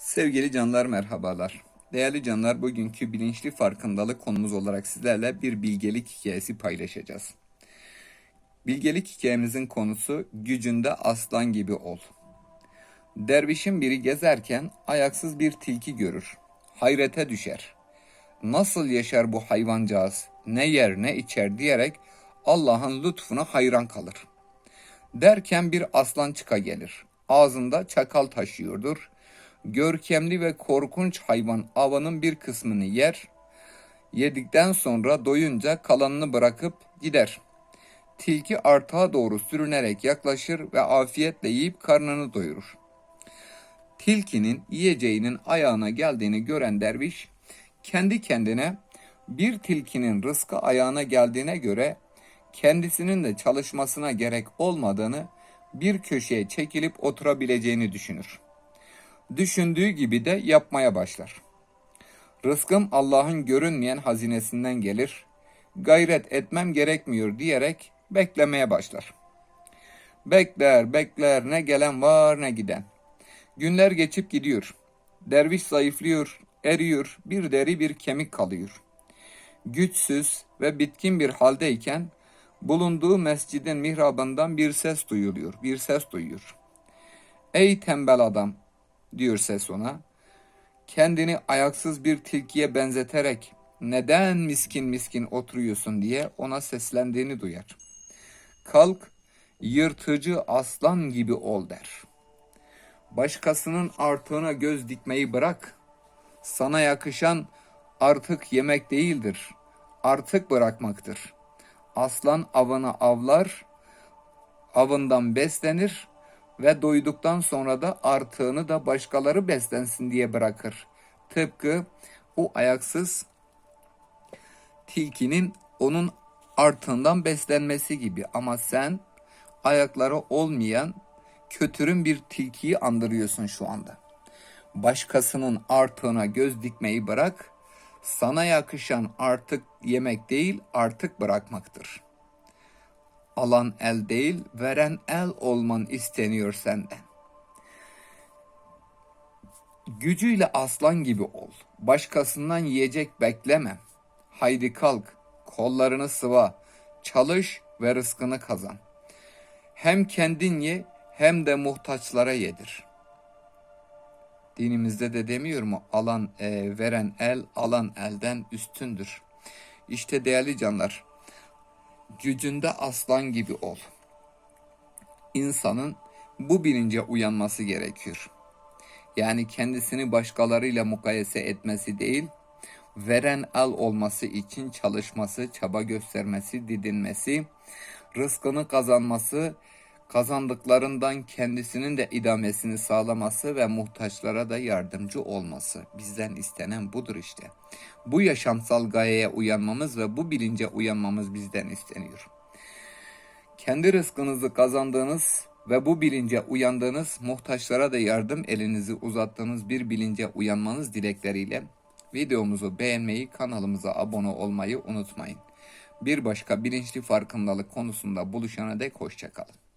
Sevgili canlar merhabalar. Değerli canlar bugünkü bilinçli farkındalık konumuz olarak sizlerle bir bilgelik hikayesi paylaşacağız. Bilgelik hikayemizin konusu gücünde aslan gibi ol. Dervişin biri gezerken ayaksız bir tilki görür. Hayrete düşer. Nasıl yaşar bu hayvancağız, ne yer ne içer diyerek Allah'ın lütfuna hayran kalır. Derken bir aslan çıka gelir. Ağzında çakal taşıyordur. Görkemli ve korkunç hayvan avının bir kısmını yer. Yedikten sonra doyunca kalanını bırakıp gider. Tilki artağa doğru sürünerek yaklaşır ve afiyetle yiyip karnını doyurur. Tilkinin yiyeceğinin ayağına geldiğini gören derviş kendi kendine bir tilkinin rızkı ayağına geldiğine göre kendisinin de çalışmasına gerek olmadığını bir köşeye çekilip oturabileceğini düşünür. Düşündüğü gibi de yapmaya başlar. Rızkım Allah'ın görünmeyen hazinesinden gelir. Gayret etmem gerekmiyor diyerek beklemeye başlar. Bekler, bekler, ne gelen var ne giden. Günler geçip gidiyor. Derviş zayıflıyor, eriyor, bir deri bir kemik kalıyor. Güçsüz ve bitkin bir haldeyken bulunduğu mescidin mihrabından bir ses duyuluyor, bir ses duyuyor. Ey tembel adam, diyor ses ona. Kendini ayaksız bir tilkiye benzeterek neden miskin miskin oturuyorsun diye ona seslendiğini duyar. Kalk, yırtıcı aslan gibi ol der. Başkasının artığına göz dikmeyi bırak. Sana yakışan artık yemek değildir, artık bırakmaktır. Aslan avını avlar, avından beslenir ve doyduktan sonra da artığını da başkaları beslensin diye bırakır. Tıpkı o ayaksız tilkinin onun artığından beslenmesi gibi ama sen ayakları olmayan kötürüm bir tilkiyi andırıyorsun şu anda. Başkasının artığına göz dikmeyi bırak, sana yakışan artık yemek değil artık bırakmaktır. Alan el değil, veren el olman isteniyor senden. Gücüyle aslan gibi ol. Başkasından yiyecek bekleme. Haydi kalk, kollarını sıva, çalış ve rızkını kazan. Hem kendin ye hem de muhtaçlara yedir. Dinimizde de demiyor mu alan e, veren el alan elden üstündür. İşte değerli canlar gücünde aslan gibi ol. İnsanın bu bilince uyanması gerekiyor. Yani kendisini başkalarıyla mukayese etmesi değil, veren el olması için çalışması, çaba göstermesi, didinmesi, rızkını kazanması, kazandıklarından kendisinin de idamesini sağlaması ve muhtaçlara da yardımcı olması. Bizden istenen budur işte. Bu yaşamsal gayeye uyanmamız ve bu bilince uyanmamız bizden isteniyor. Kendi rızkınızı kazandığınız ve bu bilince uyandığınız, muhtaçlara da yardım elinizi uzattığınız bir bilince uyanmanız dilekleriyle videomuzu beğenmeyi, kanalımıza abone olmayı unutmayın. Bir başka bilinçli farkındalık konusunda buluşana dek hoşçakalın.